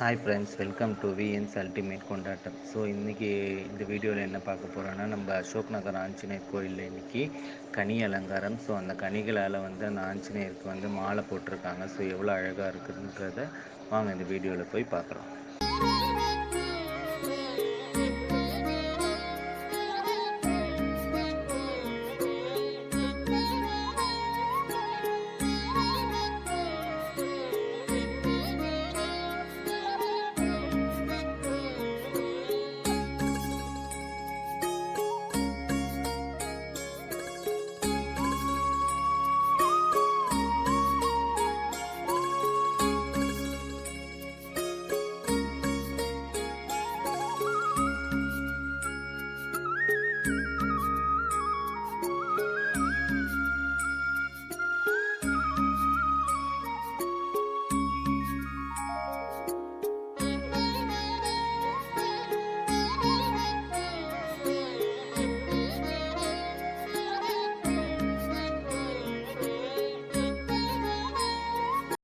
Hi friends welcome to VNS ultimate கொண்டாட்டம் so இன்றைக்கி இந்த வீடியோவில் என்ன பார்க்க போகிறோன்னா நம்ம அசோக் நகர் ஆஞ்சநேயர் கோயிலில் இன்றைக்கி கனி அலங்காரம். ஸோ அந்த கனிகளால் வந்து அந்த ஆஞ்சநேயருக்கு வந்து மாலை போட்டிருக்காங்க. ஸோ எவ்வளோ அழகாக இருக்குதுன்றத வாங்க இந்த வீடியோவில் போய் பார்க்குறோம்.